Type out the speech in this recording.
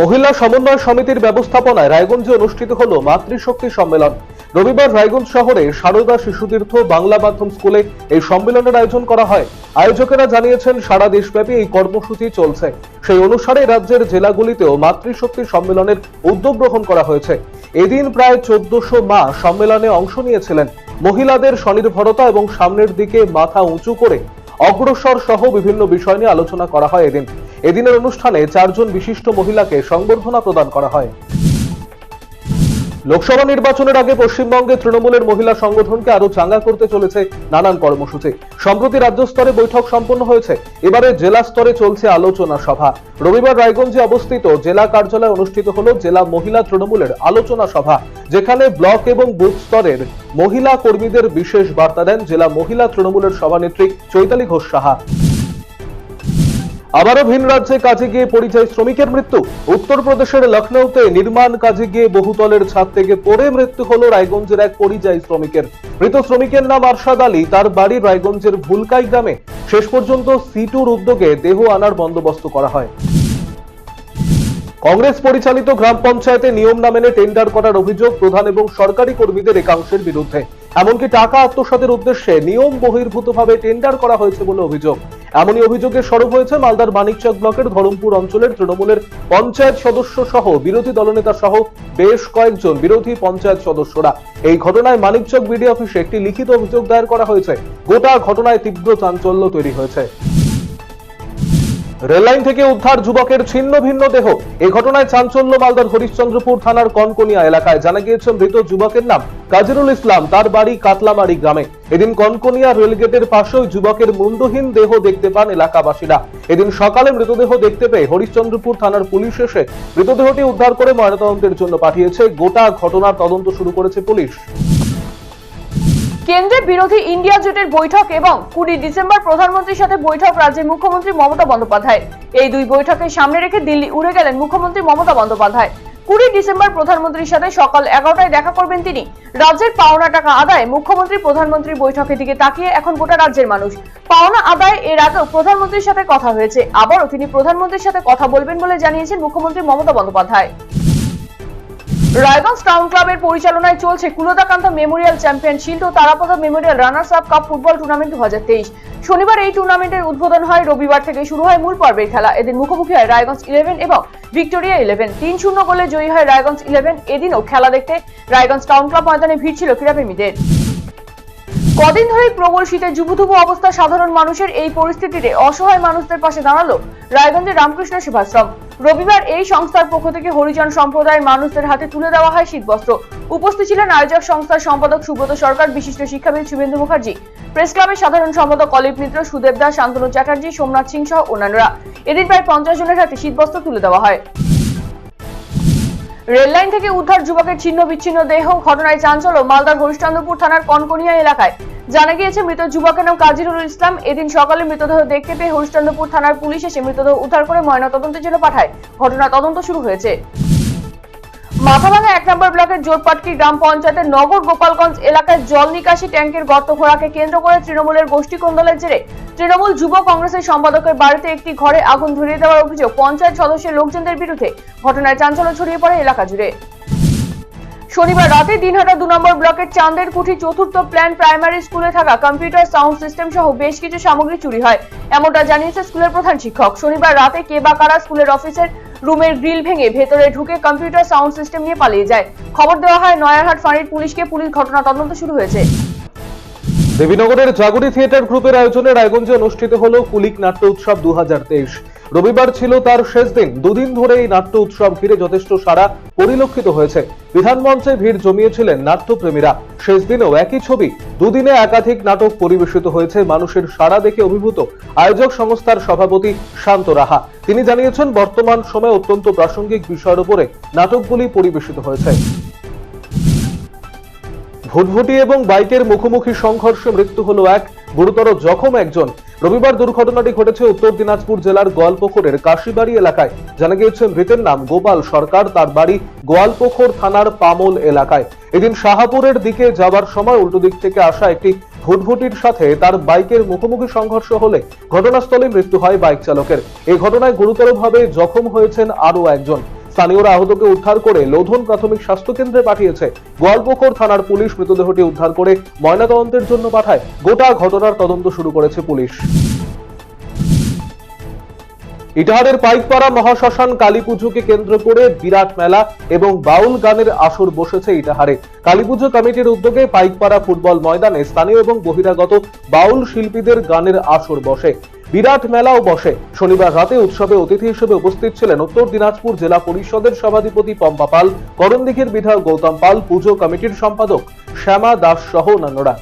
মহিলা সমন্বয় সমিতির ব্যবস্থাপনায় রায়গঞ্জে অনুষ্ঠিত হল মাতৃশক্তি সম্মেলন। রবিবার রায়গঞ্জ শহরে সারদা শিশুতীর্থ বাংলা মাধ্যম স্কুলে এই সম্মেলনের আয়োজন করা হয়। আয়োজকেরা জানিয়েছেন, সারা দেশব্যাপী এই কর্মসূচি চলছে। সেই অনুসারে রাজ্যের জেলাগুলিতেও মাতৃশক্তি সম্মেলনের উদ্যোগ গ্রহণ করা হয়েছে। এদিন প্রায় চোদ্দশো মা সম্মেলনে অংশ নিয়েছিলেন। মহিলাদের স্বনির্ভরতা এবং সামনের দিকে মাথা উঁচু করে অগ্রসর সহ বিভিন্ন বিষয় নিয়ে আলোচনা করা হয় এদিন। এদিনের অনুষ্ঠানে চারজন বিশিষ্ট মহিলাকে সংবর্ধনা প্রদান করা হয়। লোকসভা নির্বাচনের আগে পশ্চিমবঙ্গে তৃণমূলের মহিলা সংগঠনকে আরও চাঙ্গা করতে চলেছে নানান কর্মসূচি। সম্প্রতি রাজ্য স্তরে বৈঠক সম্পন্ন হয়েছে। এবারে জেলা স্তরে চলছে আলোচনা সভা। রবিবার রায়গঞ্জে অবস্থিত জেলা কার্যালয়ে অনুষ্ঠিত হল জেলা মহিলা তৃণমূলের আলোচনা সভা, যেখানে ব্লক এবং বুথ স্তরের মহিলা কর্মীদের বিশেষ বার্তা দেন জেলা মহিলা তৃণমূলের সভানেত্রী চৈতালি ঘোষ সাহা। আবারও ভিন রাজ্যে কাজে গিয়ে পরিযায়ী শ্রমিকের মৃত্যু। উত্তরপ্রদেশের লখনৌতে নির্মাণ কাজে গিয়ে বহুতলের ছাদ থেকে পড়ে মৃত্যু হলো রায়গঞ্জের এক পরিযায়ী শ্রমিকের। মৃত শ্রমিকের নাম আরশাদ আলী, তার বাড়ি রায়গঞ্জের ভুলকাই গ্রামে। শেষ পর্যন্ত সিটুর উদ্যোগে দেহ আনার বন্দোবস্ত করা হয়। কংগ্রেস পরিচালিত গ্রাম পঞ্চায়েতে নিয়ম না মেনে টেন্ডার করার অভিযোগ প্রধান এবং সরকারি কর্মীদের একাংশের বিরুদ্ধে। এমনকি টাকা আত্মসাতের উদ্দেশ্যে নিয়ম বহির্ভূতভাবে টেন্ডার করা হয়েছে বলে অভিযোগ। এমনই অভিযোগে সরব হয়েছে মালদার মানিকচক ব্লকের ধরমপুর অঞ্চলের তৃণমূলের পঞ্চায়েত সদস্য সহ বিরোধী দলনেতা সহ বেশ কয়েকজন বিরোধী পঞ্চায়েত সদস্যরা। এই ঘটনায় মানিকচক বিডি অফিসে একটি লিখিত অভিযোগ দায়ের করা হয়েছে। গোটা ঘটনায় তীব্র চাঞ্চল্য তৈরি হয়েছে। রেললাইন থেকে উদ্ধার যুবকের ছিন্ন ভিন্ন দেহ। এই ঘটনায় চাঞ্চল্য মালদার হরিশ্চন্দ্রপুর থানার কনকনিয়া এলাকায় জানা গিয়েছে, মৃত যুবকের নাম কাজিরুল ইসলাম। তার বাড়ি কাতলামারি গ্রামে। এদিন কনকনিয়া রেলগেটের পাশেও যুবকের মুন্ডহীন দেহ দেখতে পান এলাকাবাসীরা। এদিন সকালে মৃতদেহ দেখতে পেয়ে হরিশ্চন্দ্রপুর থানার পুলিশ এসে মৃতদেহটি উদ্ধার করে ময়নাতদন্তের জন্য পাঠিয়েছে। গোটা ঘটনার তদন্ত শুরু করেছে পুলিশ। কেন্দ্রের বিরোধী ইন্ডিয়া জোটের বৈঠক এবং কুড়ি ডিসেম্বর প্রধানমন্ত্রীর সাথে বৈঠক রাজ্যের মুখ্যমন্ত্রী মমতা বন্দ্যোপাধ্যায়। এই দুই বৈঠকে সামনে রেখে দিল্লি উড়ে গেলেন মুখ্যমন্ত্রী মমতা বন্দ্যোপাধ্যায়। কুড়ি ডিসেম্বর প্রধানমন্ত্রীর সাথে সকাল এগারোটায় দেখা করবেন তিনি। রাজ্যের পাওনা টাকা আদায় মুখ্যমন্ত্রী প্রধানমন্ত্রীর বৈঠকের দিকে তাকিয়ে এখন গোটা রাজ্যের মানুষ। পাওনা আদায় এর আগেও প্রধানমন্ত্রীর সাথে কথা হয়েছে। আবারও তিনি প্রধানমন্ত্রীর সাথে কথা বলবেন বলে জানিয়েছেন মুখ্যমন্ত্রী মমতা বন্দ্যোপাধ্যায়। রায়গঞ্জ টাউন ক্লাবের পরিচালনায় চলছে কুলতাকান্ত মেমোরিয়াল চ্যাম্পিয়ন শিল্ড ও Tarapada memorial runners up cup football tournament দু হাজার তেইশ। শনিবার এই টুর্নামেন্টের উদ্বোধন হয়, রবিবার থেকে শুরু হয় মূল পর্বের খেলা। এদিন মুখোমুখি হয় রায়গঞ্জ ইলেভেন এবং ভিক্টোরিয়া ইলেভেন তিন শূন্য গোলে জয়ী হয় রায়গঞ্জ ইলেভেন এদিনও খেলা দেখতে রায়গঞ্জ টাউন ক্লাব ময়দানে ভিড় ছিল ক্রীড়াপ্রেমীদের। কদিন ধরেই প্রবল শীতে যুবধুবু অবস্থা সাধারণ মানুষের এই পরিস্থিতিতে অসহায় মানুষদের পাশে দাঁড়াল রায়গঞ্জের রামকৃষ্ণ সেবাশ্রম। রবিবার এই সংস্থার পক্ষ থেকে হরিজন সম্প্রদায়ের মানুষদের হাতে তুলে দেওয়া হয় শীতবস্ত্র। উপস্থিত ছিলেন আয়োজক সংস্থার সম্পাদক সুব্রত সরকার, বিশিষ্ট শিক্ষাবিদ শুভেন্দু মুখার্জি, প্রেস ক্লাবের সাধারণ সম্পাদক অলিপ মিত্র, সুদেব দাস, শান্তনু চ্যাটার্জি, সোমনাথ সিং সহ অন্যান্যরা। এদিন প্রায় পঞ্চাশ জনের হাতে শীতবস্ত্র তুলে দেওয়া হয়। রেললাইন থেকে উদ্ধার যুবকের ছিন্ন বিচ্ছিন্ন দেহ, ঘটনায় চাঞ্চল্য, মালদার হরিশ্চন্দ্রপুর থানার কনকনিয়া এলাকায়। জানা গিয়েছে, মৃত যুবকের নাম কাজিরুল ইসলাম। এদিন সকালে মৃতদেহ দেখতে পেয়ে হরিশ্চন্দ্রপুর থানার পুলিশ এসে মৃতদেহ উদ্ধার করে ময়নাতদন্তের জন্য পাঠায়। ঘটনা তদন্ত শুরু হয়েছে। মাথাভাঙা এক নম্বর ব্লকের জোরপাটকি গ্রাম পঞ্চায়েতের নগর গোপালগঞ্জ এলাকায় জল নিকাশি ট্যাঙ্কের গর্ত খোঁড়াকে কেন্দ্র করে তৃণমূলের গোষ্ঠী কোন্দলের জেরে তৃণমূল যুব কংগ্রেসের সম্পাদকের বাড়িতে একটি ঘরে আগুন ধরিয়ে দেওয়ার অভিযোগ পঞ্চায়েত সদস্যের লোকজনদের বিরুদ্ধে। ঘটনায় চাঞ্চল্য ছড়িয়ে পড়ে এলাকা জুড়ে। শনিবার রাতে দিনহাটা দু নম্বর ব্লকের চাঁদের কুঠি চতুর্থ প্ল্যান প্রাইমারি স্কুলে থাকা কম্পিউটার, সাউন্ড সিস্টেম সহ বেশ কিছু সামগ্রী চুরি হয়। এমনটা জানিয়েছে স্কুলের প্রধান শিক্ষক। শনিবার রাতে কে বা কারা স্কুলের অফিসের রুমের গ্রিল ভেঙে ভেতরে ঢুকে কম্পিউটার, সাউন্ড সিস্টেম নিয়ে পালিয়ে যায়। খবর দেওয়া হয় নয়ারহাট ফাঁড়ির পুলিশকে। পুলিশ ঘটনা তদন্ত শুরু হয়েছে। দেবীনগরের জাগরি থিয়েটার গ্রুপের আয়োজনে রায়গঞ্জে অনুষ্ঠিত হলো কুলিক নাট্য উৎসব দুহাজার তেইশ। রবিবার ছিল তার শেষ দিন। দুদিন ধরে এই নাট্য উৎসব ঘিরে যথেষ্ট সাড়া পরিলক্ষিত হয়েছে। বিধানমঞ্চে ভিড় জমিয়েছিলেন নাট্যপ্রেমীরা। শেষ দিনেও একই ছবি। দুদিনে একাধিক নাটক পরিবেশিত হয়েছে। মানুষের সাড়া দেখে অভিভূত আয়োজক সংস্থার সভাপতি শান্ত রাহা। তিনি জানিয়েছেন, বর্তমান সময়ে অত্যন্ত প্রাসঙ্গিক বিষয়ের উপরে নাটকগুলি পরিবেশিত হয়েছে। ভুটভুটি এবং বাইকের মুখোমুখি সংঘর্ষে মৃত্যু হলো এক, গুরুতর জখম একজন। রবিবার দুর্ঘটনাটি ঘটেছে উত্তর দিনাজপুর জেলার গোয়ালপুকুরের কাশিবাড়ি এলাকায়। জানা গিয়েছে, মৃতের নাম গোপাল সরকার, তার বাড়ি গোয়ালপুকুর থানার পামল এলাকায়। এদিন শাহাপুরের দিকে যাবার সময় উল্টো দিক থেকে আসা একটি ভুটভুটির সাথে তার বাইকের মুখোমুখি সংঘর্ষ হলে ঘটনাস্থলে মৃত্যু হয় বাইক চালকের। এই ঘটনায় গুরুতরভাবে জখম হয়েছেন আরও একজন। স্থানীয়রা আহতকে উদ্ধার করে লোধন প্রাথমিক স্বাস্থ্য কেন্দ্রে পাঠিয়েছে। গোয়ালপুকুর থানার পুলিশ মৃতদেহটি উদ্ধার করে ময়নাতদন্তের জন্য পাঠায়। গোটা ঘটনার তদন্ত শুরু করেছে পুলিশ। ইটাহারের পাইকপাড়া মহাশ্মশান কালী পুজোকে কেন্দ্র করে বিরাট মেলা এবং বাউল গানের আসর বসেছে ইটাহারে। কালী পুজো কমিটির উদ্যোগে পাইকপাড়া ফুটবল ময়দানে স্থানীয় এবং বহিরাগত বাউল শিল্পীদের গানের আসর বসে। বিরাট মেলাও বসে। শনিবার রাতে উৎসবে অতিথি হিসেবে উপস্থিত ছিলেন উত্তর দিনাজপুর জেলা পরিষদের সভাধিপতি পম্পা পাল, করণদিঘির বিধায়ক গৌতম পাল, পুজো কমিটির সম্পাদক শ্যামা দাস সহ অন্যান্যরা।